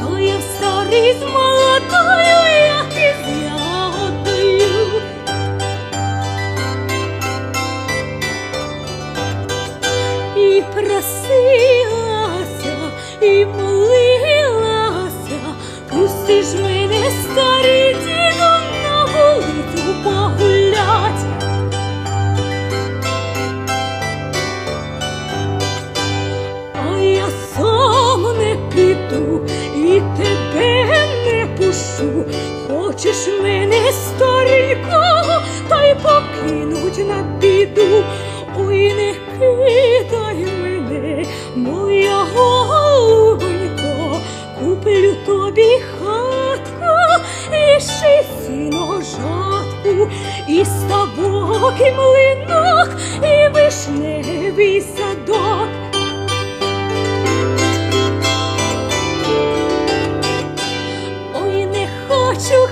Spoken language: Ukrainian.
жартує старий з молодою, як із ягодою. І просилася, і молодою. Хочеш мене старенького, та й покинуть на біду. Ой, не кидай мене, моя голубонько, куплю тобі хатку і ще сіно жатку, і ставок, і млинок, і вишневий садок. Хочу